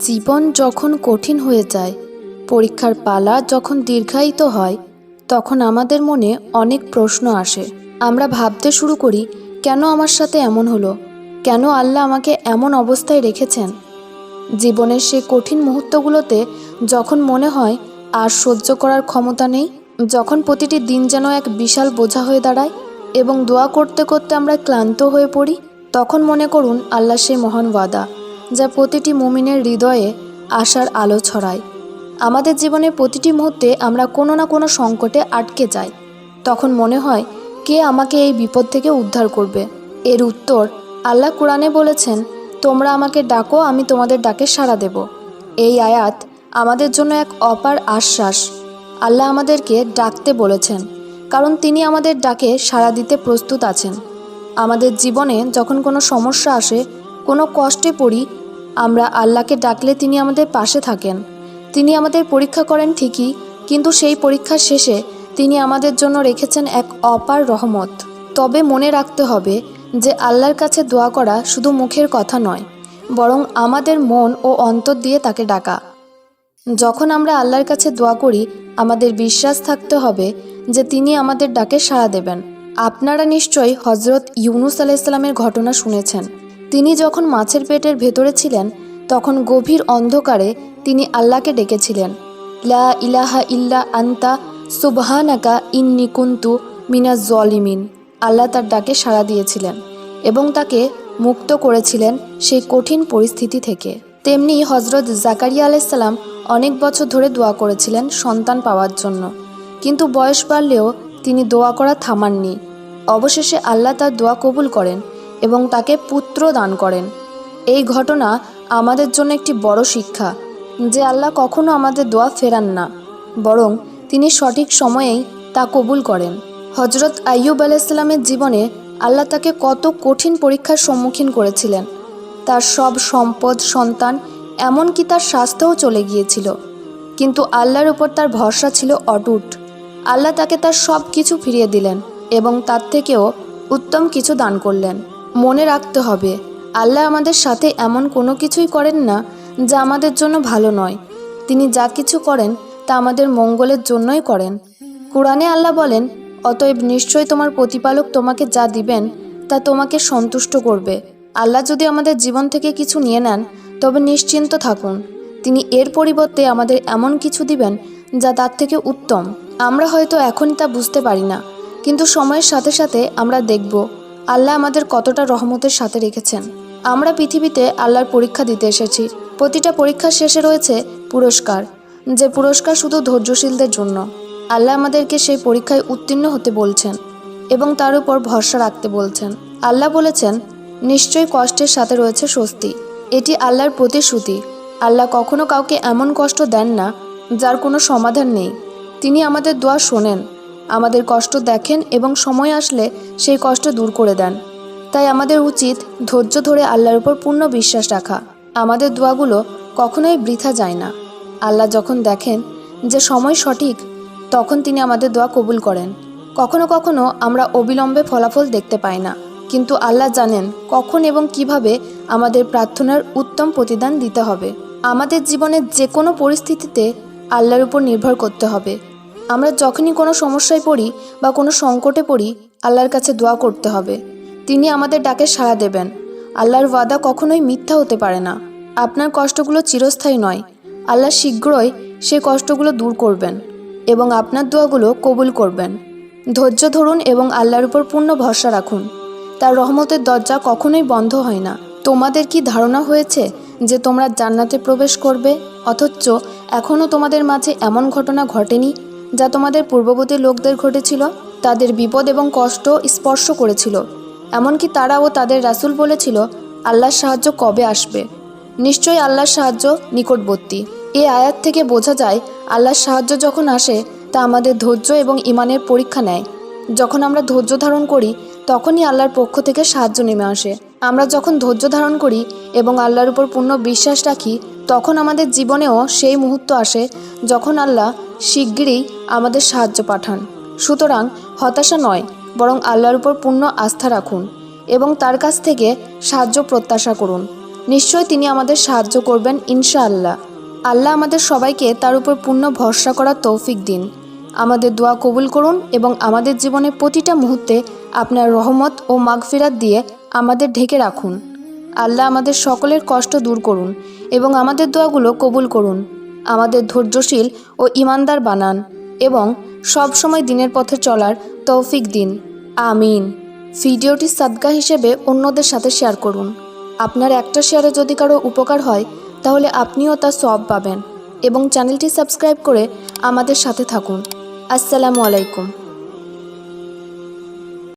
জীবন যখন কঠিন হয়ে যায়, পরীক্ষার পালা যখন দীর্ঘায়িত হয়, তখন আমাদের মনে অনেক প্রশ্ন আসে। আমরা ভাবতে শুরু করি, কেন আমার সাথে এমন হলো? কেন আল্লাহ আমাকে এমন অবস্থায় রেখেছেন? জীবনের সেই কঠিন মুহূর্তগুলোতে যখন মনে হয়, আর সহ্য করার ক্ষমতা নেই? যখন প্রতিটি দিন যেন এক বিশাল বোঝা হয়ে দাঁড়ায় এবং দোয়া করতে করতে আমরা ক্লান্ত হয়ে পড়ি, তখন মনে করুন, আল্লাহ সেই মহান ওয়াদা। যা প্রতিটি মুমিনের হৃদয়ে আশার আলো ছড়ায়। আমাদের জীবনে প্রতিটি মুহূর্তে আমরা কোনো না কোনো সংকটে আটকে যাই। তখন মনে হয়, কে আমাকে এই বিপদ থেকে উদ্ধার করবে? এর উত্তর আল্লাহ কোরআনে বলেছেন, তোমরা আমাকে ডাকো, আমি তোমাদের ডাকে সাড়া দেব। এই আয়াত আমাদের জন্য এক অপার আশ্বাস। আল্লাহ আমাদেরকে ডাকতে বলেছেন, কারণ তিনি আমাদের ডাকে সাড়া দিতে প্রস্তুত আছেন। আমাদের জীবনে যখন কোনো সমস্যা আসে, কোনো কষ্টে পড়ি আমরা আল্লাহকে ডাকলে তিনি আমাদের পাশে থাকেন। তিনি আমাদের পরীক্ষা করেন ঠিকই, কিন্তু সেই পরীক্ষার শেষে তিনি আমাদের জন্য রেখেছেন এক অপার রহমত। তবে মনে রাখতে হবে যে আল্লাহর কাছে দোয়া করা শুধু মুখের কথা নয়, বরং আমাদের মন ও অন্তর দিয়ে তাকে ডাকা। যখন আমরা আল্লাহর কাছে দোয়া করি, আমাদের বিশ্বাস থাকতে হবে যে তিনি আমাদের ডাকে সাড়া দেবেন। আপনারা নিশ্চয়ই হজরত ইউনুস আলাইসাল্লামের ঘটনা শুনেছেন। তিনি যখন মাছের পেটের ভেতরে ছিলেন, তখন গভীর অন্ধকারে তিনি আল্লাহকে ডেকেছিলেন। লা ইলাহা ইল্লা আন্তা, সুবহানাকা ইন্নি কুন্তু মিনা জলিমিন। আল্লাহ তার ডাকে সাড়া দিয়েছিলেন এবং তাকে মুক্ত করেছিলেন সেই কঠিন পরিস্থিতি থেকে। তেমনি হজরত জাকারিয়া আলাইসাল্লাম অনেক বছর ধরে দোয়া করেছিলেন সন্তান পাওয়ার জন্য। কিন্তু বয়স বাড়লেও তিনি দোয়া করা থামাননি। অবশেষে আল্লাহ তার দোয়া কবুল করেন। এবং তাকে পুত্র দান করেন। এই ঘটনা আমাদের জন্য একটি বড় শিক্ষা যে আল্লাহ কখনো আমাদের দোয়া ফেরান না, বরং তিনি সঠিক সময়েই তা কবুল করেন। হজরত আইয়ুব আলাইসাল্লামের জীবনে আল্লাহ তাকে কত কঠিন পরীক্ষার সম্মুখীন করেছিলেন। তার সব সম্পদ, সন্তান, এমনকি তার স্বাস্থ্যও চলে গিয়েছিল। কিন্তু আল্লাহর উপর তার ভরসা ছিল অটুট। আল্লাহ তাকে তার সব কিছু ফিরিয়ে দিলেন এবং তার থেকেও উত্তম কিছু দান করলেন। মনে রাখতে হবে, আল্লাহ আমাদের সাথে এমন কোনো কিছুই করেন না যা আমাদের জন্য ভালো নয়। তিনি যা কিছু করেন, তা আমাদের মঙ্গলের জন্যই করেন। কোরআনে আল্লাহ বলেন, অতএব নিশ্চয়ই তোমার প্রতিপালক তোমাকে যা দিবেন, তা তোমাকে সন্তুষ্ট করবে। আল্লাহ যদি আমাদের জীবন থেকে কিছু নিয়ে নেন, তবে নিশ্চিন্ত থাকুন। তিনি এর পরিবর্তে আমাদের এমন কিছু দিবেন, যা তার থেকে উত্তম। আমরা হয়তো এখনই তা বুঝতে পারি না, কিন্তু সময়ের সাথে সাথে আমরা দেখব আল্লাহ আমাদের কতটা রহমতের সাথে রেখেছেন। আমরা পৃথিবীতে আল্লাহর পরীক্ষা দিতে এসেছি। প্রতিটা পরীক্ষার শেষে রয়েছে পুরস্কার, যে পুরস্কার শুধু ধৈর্যশীলদের জন্য। আল্লাহ আমাদেরকে সেই পরীক্ষায় উত্তীর্ণ হতে বলছেন এবং তার উপর ভরসা রাখতে বলছেন। আল্লাহ বলেছেন, নিশ্চয়ই কষ্টের সাথে রয়েছে স্বস্তি। এটি আল্লাহর প্রতিশ্রুতি। আল্লাহ কখনো কাউকে এমন কষ্ট দেন না যার কোনো সমাধান নেই। তিনি আমাদের দোয়া শোনেন। আমাদের কষ্ট দেখেন এবং সময় আসলে সেই কষ্ট দূর করে দেন। তাই আমাদের উচিত ধৈর্য ধরে আল্লাহর উপর পূর্ণ বিশ্বাস রাখা। আমাদের দোয়াগুলো কখনোই বৃথা যায় না। আল্লাহ যখন দেখেন যে সময় সঠিক, তখন তিনি আমাদের দোয়া কবুল করেন। কখনো কখনো আমরা অবিলম্বে ফলাফল দেখতে পাই না, কিন্তু আল্লাহ জানেন কখন এবং কীভাবে আমাদের প্রার্থনার উত্তম প্রতিদান দিতে হবে। আমাদের জীবনের যে কোনো পরিস্থিতিতে আল্লাহর উপর নির্ভর করতে হবে। আমরা যখনই কোনো সমস্যায় পড়ি বা কোনো সংকটে পড়ি, আল্লাহর কাছে দোয়া করতে হবে। তিনি আমাদের ডাকে সাড়া দেবেন। আল্লাহর ওয়াদা কখনোই মিথ্যা হতে পারে না। আপনার কষ্টগুলো চিরস্থায়ী নয়। আল্লাহ শীঘ্রই সেই কষ্টগুলো দূর করবেন এবং আপনার দোয়াগুলো কবুল করবেন। ধৈর্য ধরুন এবং আল্লাহর উপর পূর্ণ ভরসা রাখুন। তার রহমতের দরজা কখনোই বন্ধ হয় না। তোমাদের কি ধারণা হয়েছে যে তোমরা জান্নাতে প্রবেশ করবে? অথচ এখনও তোমাদের মাঝে এমন ঘটনা ঘটেনি যা তোমাদের পূর্ববর্তী লোকদের ঘটেছিল, তাদের বিপদ এবং কষ্ট স্পর্শ করেছিল। এমনকি তারা ও তাদের রাসুল বলেছিল, আল্লাহর সাহায্য কবে আসবে? নিশ্চয়ই আল্লাহর সাহায্য নিকটবর্তী। এই আয়াত থেকে বোঝা যায়, আল্লাহর সাহায্য যখন আসে, তা আমাদের ধৈর্য এবং ইমানের পরীক্ষা নেয়। যখন আমরা ধৈর্য ধারণ করি, তখনই আল্লাহর পক্ষ থেকে সাহায্য নেমে আসে। আমরা যখন ধৈর্য ধারণ করি এবং আল্লাহর উপর পূর্ণ বিশ্বাস রাখি, তখন আমাদের জীবনেও সেই মুহূর্ত আসে যখন আল্লাহ শিগগিরই আমাদের সাহায্য পাঠান। সুতরাং হতাশা নয়, বরং আল্লাহর উপর পূর্ণ আস্থা রাখুন এবং তার কাছ থেকে সাহায্য প্রত্যাশা করুন। নিশ্চয় তিনি আমাদের সাহায্য করবেন ইনশাআল্লাহ। আল্লাহ আমাদের সবাইকে তার উপর পূর্ণ ভরসা করার তৌফিক দিন। আমাদের দোয়া কবুল করুন এবং আমাদের জীবনের প্রতিটা মুহূর্তে আপনার রহমত ও মাগফিরাত দিয়ে আমাদের ঢেকে রাখুন। আল্লাহ আমাদের সকলের কষ্ট দূর করুন এবং আমাদের দোয়াগুলো কবুল করুন। আমাদের ধৈর্যশীল ও ইমানদার বানান। এবং সবসময় দিনের পথে চলার তৌফিক দিন। আমিন। ভিডিওটি সাদগা হিসেবে অন্যদের সাথে শেয়ার করুন। আপনার একটা শেয়ারে যদি কারও উপকার হয়, তাহলে আপনিও তা সব পাবেন এবং চ্যানেলটি সাবস্ক্রাইব করে আমাদের সাথে থাকুন। আসসালামু আলাইকুম।